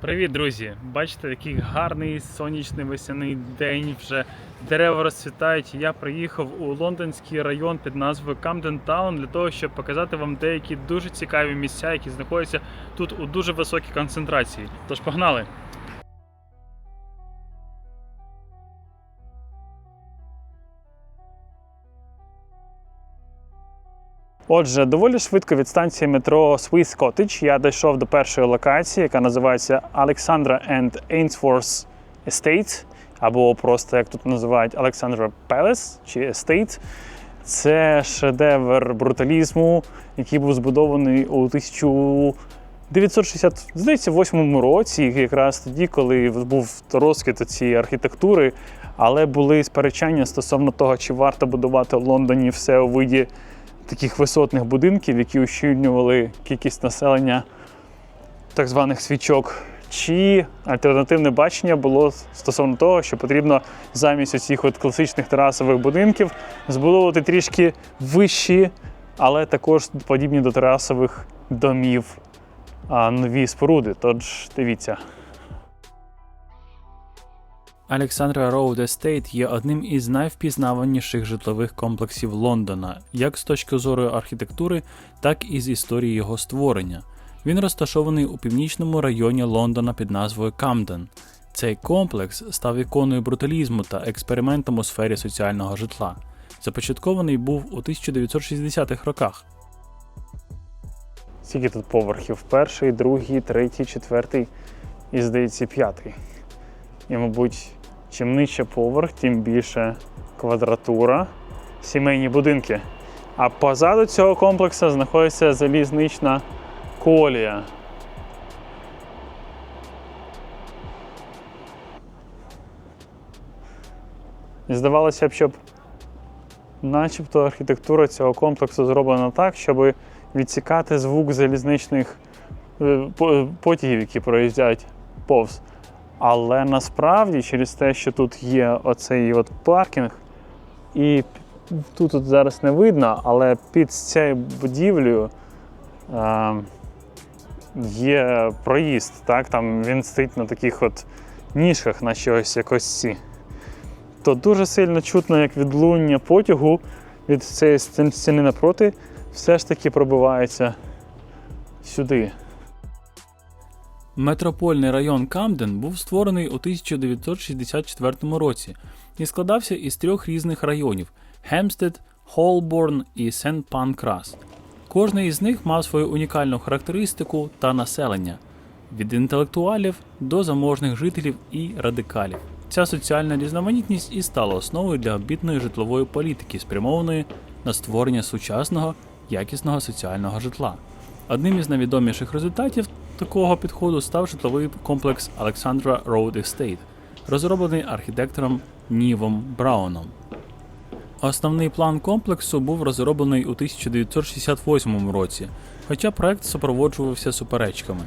Привіт, друзі! Бачите, який гарний сонячний весняний день. Вже дерева розцвітають. Я приїхав у лондонський район під назвою Camden Town для того, щоб показати вам деякі дуже цікаві місця, які знаходяться тут у дуже високій концентрації. Тож погнали! Отже, доволі швидко від станції метро Swiss Cottage я дійшов до першої локації, яка називається Alexandra and Ainsworth Estate, або просто як тут називають Alexandra Palace чи Estate. Це шедевр бруталізму, який був збудований у 1960, році, якраз тоді, коли був розквіт цієї архітектури, але були сперечання стосовно того, чи варто будувати в Лондоні все у виді таких висотних будинків, які ущільнювали кількість населення так званих свічок. Чи альтернативне бачення було стосовно того, що потрібно замість оцих от класичних терасових будинків збудовувати трішки вищі, але також подібні до терасових домів нові споруди. Тож дивіться. Alexandra Road Estate є одним із найвпізнаваніших житлових комплексів Лондона, як з точки зору архітектури, так і з історії його створення. Він розташований у північному районі Лондона під назвою Камден. Цей комплекс став іконою бруталізму та експериментом у сфері соціального житла. Започаткований був у 1960-х роках. Скільки тут поверхів? Перший, другий, третій, четвертий і, здається, п'ятий. І, мабуть, чим нижче поверх, тим більше квадратура, сімейні будинки. А позаду цього комплексу знаходиться залізнична колія. І здавалося б, щоб начебто архітектура цього комплексу зроблена так, щоб відсікати звук залізничних е, потягів, які проїздять повз. Але насправді через те, що тут є оцей от паркінг, і тут от зараз не видно, але під цією будівлею е, є проїзд. Так? Там він стоїть на таких от ніжках на щось якось ці. То дуже сильно чутно, як відлуння потягу від цієї стіни напроти все ж таки пробивається сюди. Метропольний район Камден був створений у 1964 році і складався із трьох різних районів: Хемстед, Холборн і Сент Панкрас. Кожний із них мав свою унікальну характеристику та населення від інтелектуалів до заможних жителів і радикалів. Ця соціальна різноманітність і стала основою для обітної житлової політики, спрямованої на створення сучасного, якісного соціального житла. Одним із найвідоміших результатів такого підходу став житловий комплекс Alexandra Road Estate, розроблений архітектором Нівом Брауном. Основний план комплексу був розроблений у 1968 році, хоча проект супроводжувався суперечками.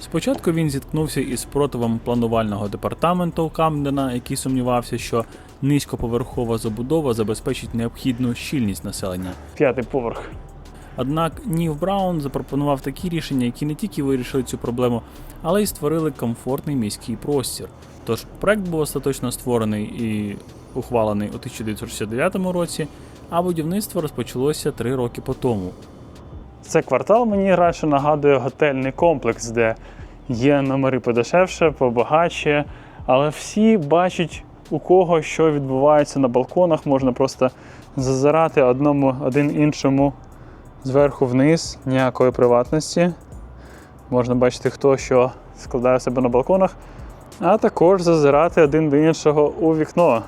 Спочатку він зіткнувся із спротивом планувального департаменту Камдена, який сумнівався, що низькоповерхова забудова забезпечить необхідну щільність населення. П'ятий поверх. Однак Нів Браун запропонував такі рішення, які не тільки вирішили цю проблему, але й створили комфортний міський простір. Тож проект був остаточно створений і ухвалений у 1969 році, а будівництво розпочалося три роки по тому. Це квартал мені радше нагадує готельний комплекс, де є номери подешевше, побагатше, але всі бачать, у кого що відбувається на балконах, можна просто зазирати одному один іншому зверху вниз, ніякої приватності. Можна бачити, хто що складає себе на балконах, а також зазирати один до іншого у вікно.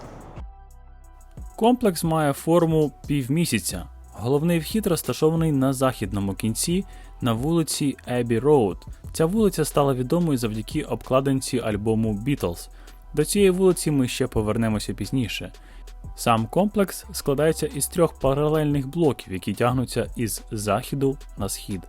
Комплекс має форму півмісяця. Головний вхід розташований на західному кінці на вулиці Ебі Роуд. Ця вулиця стала відомою завдяки обкладинці альбому Beatles. До цієї вулиці ми ще повернемося пізніше. Сам комплекс складається із трьох паралельних блоків, які тягнуться із заходу на схід.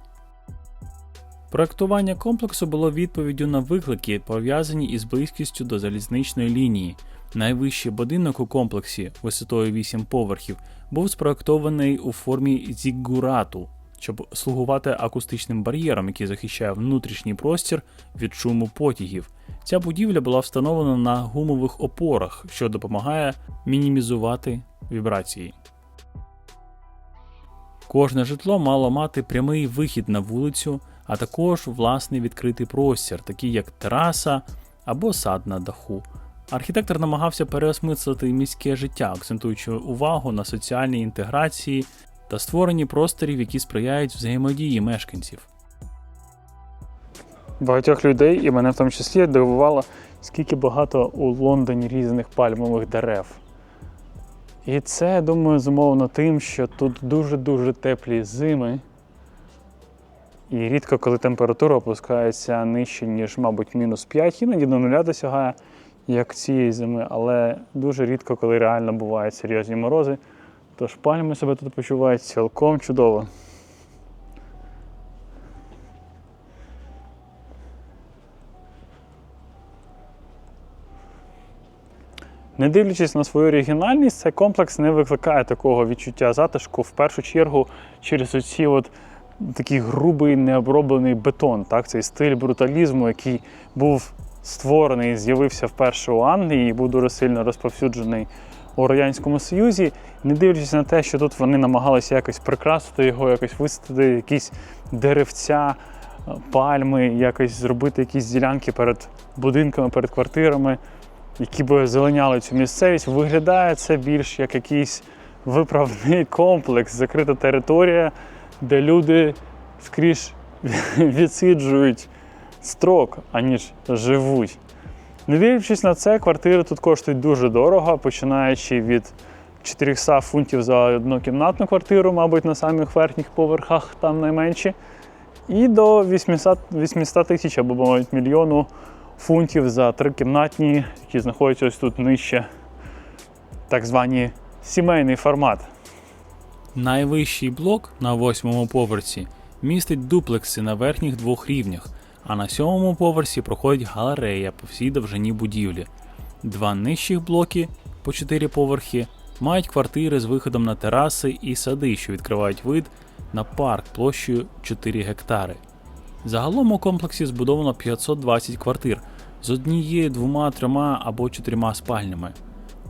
Проектування комплексу було відповіддю на виклики, пов'язані із близькістю до залізничної лінії. Найвищий будинок у комплексі висотою 8 поверхів був спроектований у формі зіггурату, щоб слугувати акустичним бар'єром, який захищає внутрішній простір від шуму потягів. Ця будівля була встановлена на гумових опорах, що допомагає мінімізувати вібрації. Кожне житло мало мати прямий вихід на вулицю, а також власний відкритий простір, такий як тераса або сад на даху. Архітектор намагався переосмислити міське життя, акцентуючи увагу на соціальній інтеграції та створенні просторів, які сприяють взаємодії мешканців. Багатьох людей, і мене в тому числі, дивувало, скільки багато у Лондоні різних пальмових дерев. І це, я думаю, зумовлено тим, що тут дуже-дуже теплі зими. І рідко, коли температура опускається нижче, ніж, мабуть, мінус 5, іноді до нуля досягає, як цієї зими, але дуже рідко, коли реально бувають серйозні морози. Тож пальми себе тут почувають цілком чудово. Не дивлячись на свою оригінальність, цей комплекс не викликає такого відчуття затишку в першу чергу через оці от такий грубий необроблений бетон. Так? Цей стиль бруталізму, який був створений, з'явився вперше у Англії і був дуже сильно розповсюджений у Радянському Союзі, не дивлячись на те, що тут вони намагалися якось прикрасити його, якось висадити якісь деревця, пальми, якось зробити якісь ділянки перед будинками, перед квартирами, які би озеленяли цю місцевість, виглядає це більш як якийсь виправний комплекс, закрита територія, де люди скрізь відсиджують строк, аніж живуть. Не дивлячись на це, квартири тут коштують дуже дорого, починаючи від 400 фунтів за однокімнатну квартиру, мабуть, на самих верхніх поверхах, там найменші, і до 800 800 тисяч або мабуть, мільйону фунтів за трикімнатні, які знаходяться ось тут нижче, так звані сімейний формат. Найвищий блок на восьмому поверсі містить дуплекси на верхніх двох рівнях, а на сьомому поверсі проходить галерея по всій довжині будівлі. Два нижчих блоки по 4 поверхи мають квартири з виходом на тераси і сади, що відкривають вид на парк площею 4 гектари. Загалом у комплексі збудовано 520 квартир з однією, двома, трьома або чотирма спальнями.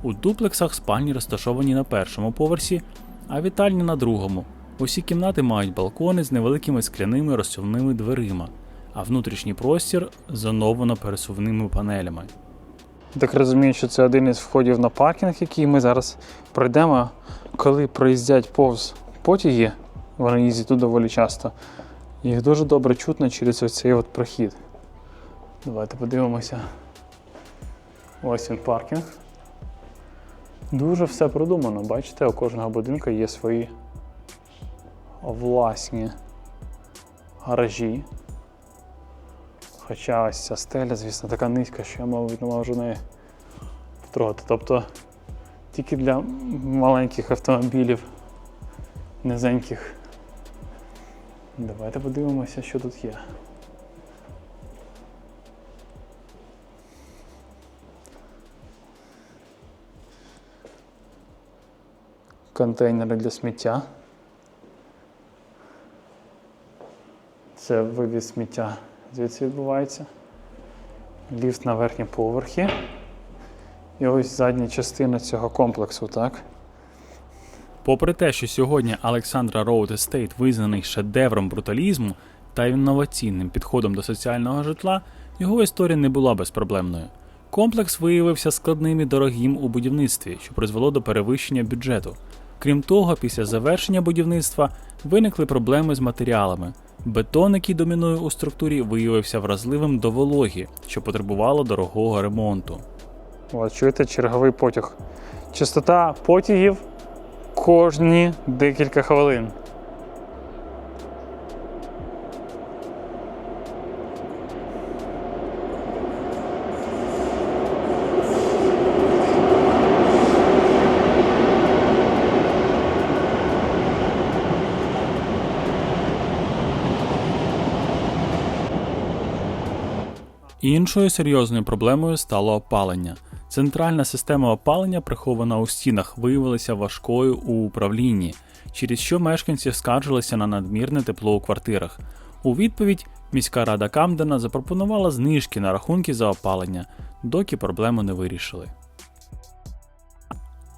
У дуплексах спальні розташовані на першому поверсі, а вітальні на другому. Усі кімнати мають балкони з невеликими скляними розсувними дверима, а внутрішній простір зоновано пересувними панелями. Так розумію, що це один із входів на паркінг, який ми зараз пройдемо. Коли проїздять повз потяги, вони їздять тут доволі часто. Їх дуже добре чутно через оцей от прохід. Давайте подивимося. Ось він паркінг. Дуже все продумано. Бачите, у кожного будинку є свої власні гаражі. Хоча ось ця стеля, звісно, така низька, що я, мабуть, не можу неї втрогати. Тобто тільки для маленьких автомобілів, низеньких. Давайте подивимося, що тут є. Контейнери для сміття. Це вивіз сміття звідси відбувається. Ліфт на верхні поверхи. І ось задня частина цього комплексу, так? Попри те, що сьогодні Олександра Роуд Естейт визнаний шедевром бруталізму та інноваційним підходом до соціального житла, його історія не була безпроблемною. Комплекс виявився складним і дорогим у будівництві, що призвело до перевищення бюджету. Крім того, після завершення будівництва виникли проблеми з матеріалами. Бетон, який домінує у структурі, виявився вразливим до вологі, що потребувало дорогого ремонту. О, чуєте черговий потяг. Частота потягів кожні декілька хвилин. Іншою серйозною проблемою стало опалення. Центральна система опалення, прихована у стінах, виявилася важкою у управлінні. через що мешканці скаржилися на надмірне тепло у квартирах. У відповідь міська рада Камдена запропонувала знижки на рахунки за опалення, доки проблему не вирішили.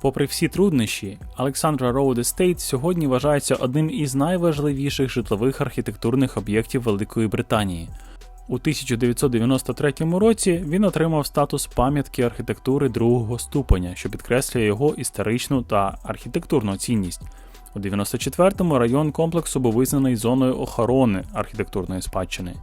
Попри всі труднощі, Alexandra Road Estate сьогодні вважається одним із найважливіших житлових архітектурних об'єктів Великої Британії. У 1993 році він отримав статус пам'ятки архітектури другого ступеня, що підкреслює його історичну та архітектурну цінність. У 94-му район комплексу був визнаний зоною охорони архітектурної спадщини.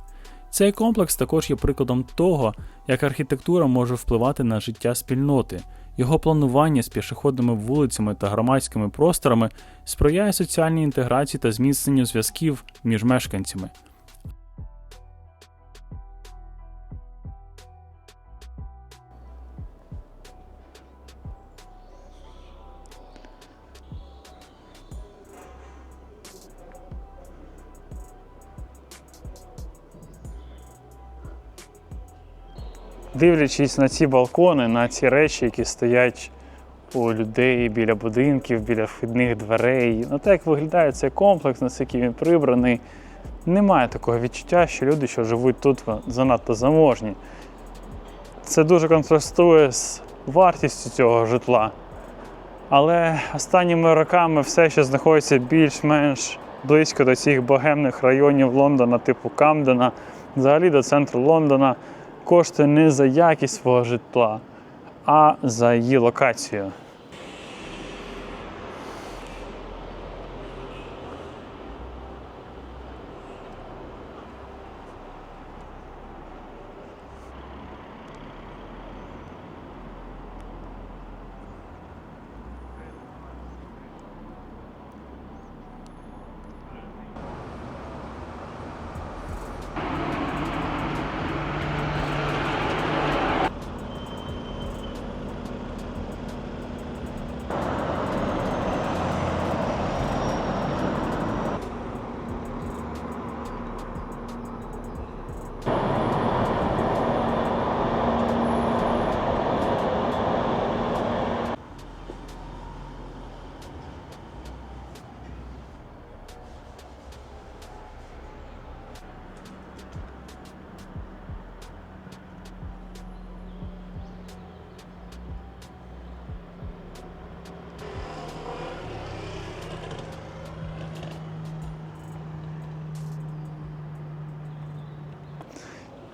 Цей комплекс також є прикладом того, як архітектура може впливати на життя спільноти. Його планування з пішохідними вулицями та громадськими просторами сприяє соціальній інтеграції та зміцненню зв'язків між мешканцями. Дивлячись на ці балкони, на ці речі, які стоять у людей біля будинків, біля вхідних дверей, на те, як виглядає цей комплекс, наскільки він прибраний, немає такого відчуття, що люди, що живуть тут, занадто заможні. Це дуже контрастує з вартістю цього житла. Але останніми роками все ще знаходиться більш-менш близько до цих богемних районів Лондона, типу Камдена, взагалі до центру Лондона, коштує не за якість свого житла, а за її локацію.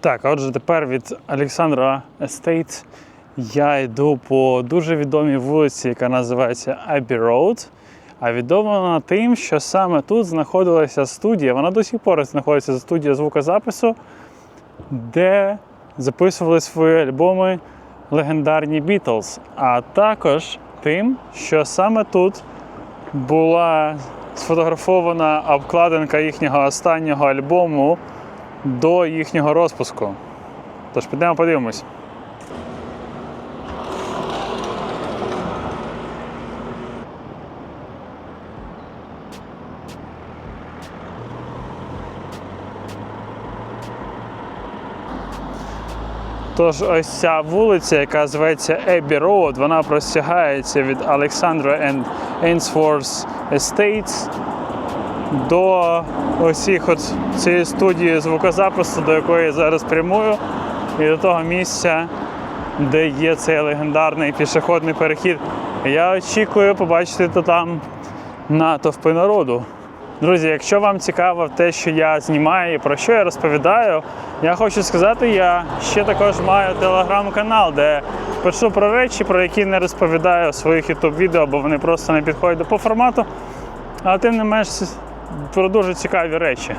Так, а отже, тепер від Олександра Естейт я йду по дуже відомій вулиці, яка називається Abbey Road. А відома вона тим, що саме тут знаходилася студія, вона до сих пор знаходиться студія звукозапису, де записували свої альбоми легендарні Beatles. А також тим, що саме тут була сфотографована обкладинка їхнього останнього альбому до їхнього розпуску. Тож підемо подивимось. Тож ось ця вулиця, яка зветься Abbey Road, вона простягається від Alexandra and Ainsworth до усіх от цієї студії звукозапису, до якої я зараз прямую, і до того місця, де є цей легендарний пішохідний перехід. Я очікую побачити то там натовпи народу. Друзі, якщо вам цікаво те, що я знімаю і про що я розповідаю, я хочу сказати, я ще також маю телеграм-канал, де пишу про речі, про які не розповідаю у своїх youtube відео, бо вони просто не підходять по формату. Але тим не менш про дуже цікаві речі.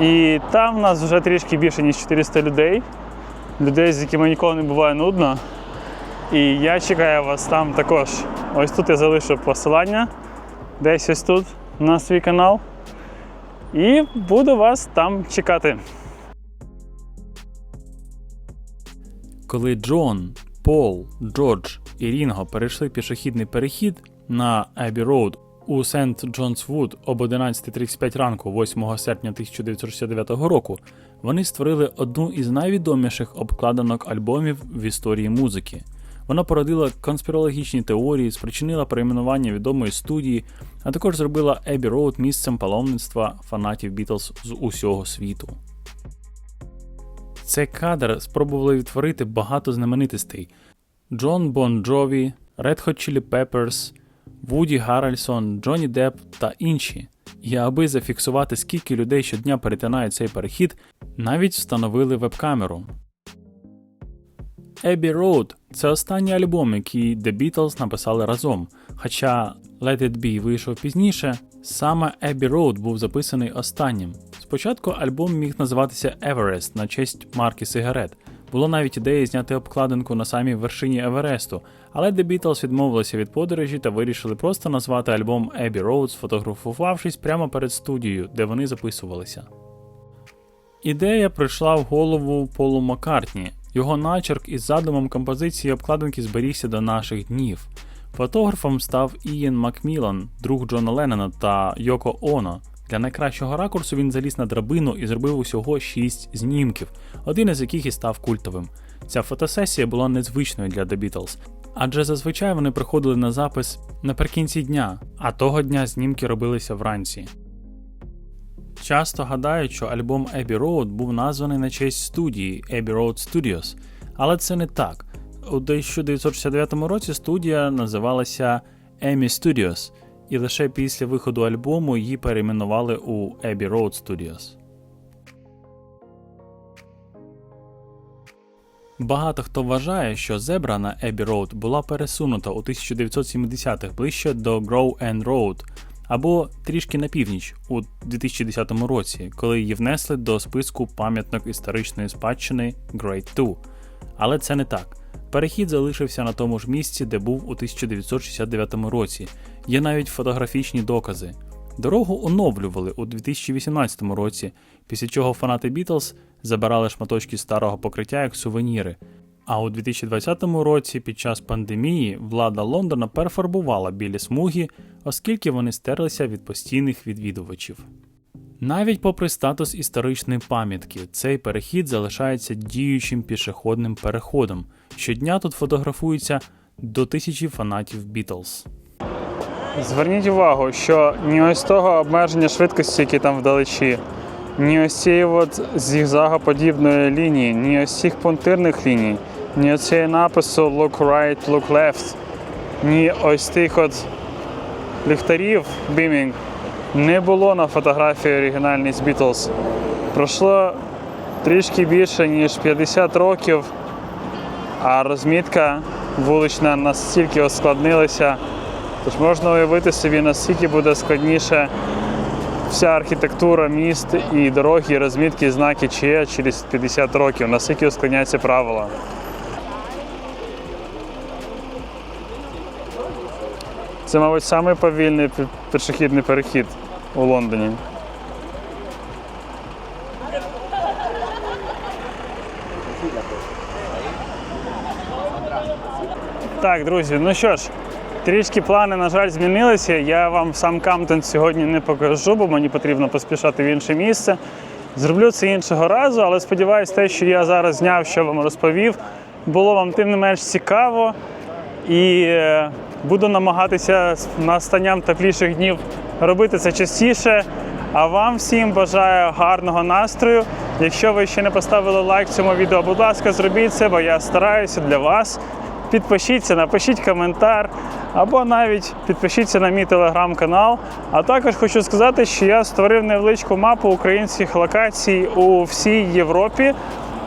І там в нас вже трішки більше, ніж 400 людей. Людей, з якими ніколи не буває нудно. І я чекаю вас там також. Ось тут я залишу посилання, десь ось тут на свій канал. І буду вас там чекати. Коли Джон, Пол, Джордж і Рінго перейшли пішохідний перехід на Abbey Road у Сент Джонс Вуд об 11.35 ранку, 8 серпня 1969 року, вони створили одну із найвідоміших обкладинок альбомів в історії музики. Вона породила конспірологічні теорії, спричинила перейменування відомої студії, а також зробила Ебі Роуд місцем паломництва фанатів Бітлз з усього світу. Цей кадр спробували відтворити багато знаменитостей: Джон Бон Джові, Red Hot Chili Peppers, Вуді Гаррельсон, Джонні Депп та інші. І аби зафіксувати, скільки людей щодня перетинає цей перехід, навіть встановили веб-камеру. Abbey Road – це останній альбом, який The Beatles написали разом. Хоча Let It Be вийшов пізніше, саме Abbey Road був записаний останнім. Спочатку альбом міг називатися Everest на честь марки сигарет. Було навіть ідея зняти обкладинку на самій вершині Евересту, але The Beatles відмовилися від подорожі та вирішили просто назвати альбом Abbey Road, сфотографувавшись прямо перед студією, де вони записувалися. Ідея прийшла в голову Полу Маккартні. Його начерк із задумом композиції обкладинки зберігся до наших днів. Фотографом став Ієн Макмілан, друг Джона Леннона та Йоко Оно. Для найкращого ракурсу він заліз на драбину і зробив усього 6 знімків, один із яких і став культовим. Ця фотосесія була незвичною для The Beatles, адже зазвичай вони приходили на запис наприкінці дня, а того дня знімки робилися вранці. Часто гадають, що альбом Abbey Road був названий на честь студії Abbey Road Studios, але це не так. У 1969 році студія називалася Emmy Studios, і лише після виходу альбому її перейменували у Abbey Road Studios. Багато хто вважає, що зебра на Abbey Road була пересунута у 1970-х ближче до Grow End Road або трішки на північ у 2010 році, коли її внесли до списку пам'яток історичної спадщини Great 2. Але це не так. Перехід залишився на тому ж місці, де був у 1969 році. Є навіть фотографічні докази. Дорогу оновлювали у 2018 році, після чого фанати Beatles забирали шматочки старого покриття як сувеніри. А у 2020 році, під час пандемії, влада Лондона перефарбувала білі смуги, оскільки вони стерлися від постійних відвідувачів. Навіть попри статус історичної пам'ятки, цей перехід залишається діючим пішохідним переходом. Щодня тут фотографуються до тисячі фанатів Бітлз. Зверніть увагу, що ні ось того обмеження швидкості, які там вдалечі, ні ось цієї от зігзагоподібної лінії, ні ось цих пунктирних ліній, ні ось цієї напису look right, look left, ні ось тих от ліхтарів beaming не було на фотографії оригінальній з Beatles. Пройшло трішки більше, ніж 50 років, а розмітка вулична настільки ускладнилася. Тож можна уявити собі, наскільки буде складніше вся архітектура міст і дороги, і розмітки, і знаки ЧЕ через 50 років, наскільки ускладняться правила. Це, мабуть, самий повільний пі- пішохідний перехід у Лондоні. Так, друзі, ну що ж, трішки плани, на жаль, змінилися. Я вам сам Камтон сьогодні не покажу, бо мені потрібно поспішати в інше місце. Зроблю це іншого разу, але сподіваюся, те, що я зараз зняв, що вам розповів, було вам тим не менш цікаво. І е, буду намагатися настанням тепліших днів робити це частіше. А вам всім бажаю гарного настрою. Якщо ви ще не поставили лайк цьому відео, будь ласка, зробіть це, бо я стараюся для вас. Підпишіться, напишіть коментар або навіть підпишіться на мій телеграм-канал. А також хочу сказати, що я створив невеличку мапу українських локацій у всій Європі.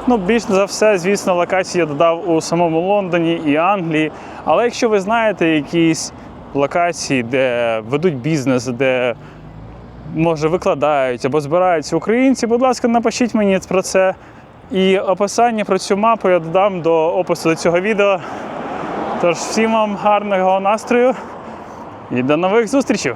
Ну, більш за все, звісно, локації я додав у самому Лондоні і Англії. Але якщо ви знаєте якісь локації, де ведуть бізнес, де може викладають або збираються українці, будь ласка, напишіть мені про це. І описання про цю мапу я додам до опису до цього відео. Тож всім вам гарного настрою і до нових зустрічей!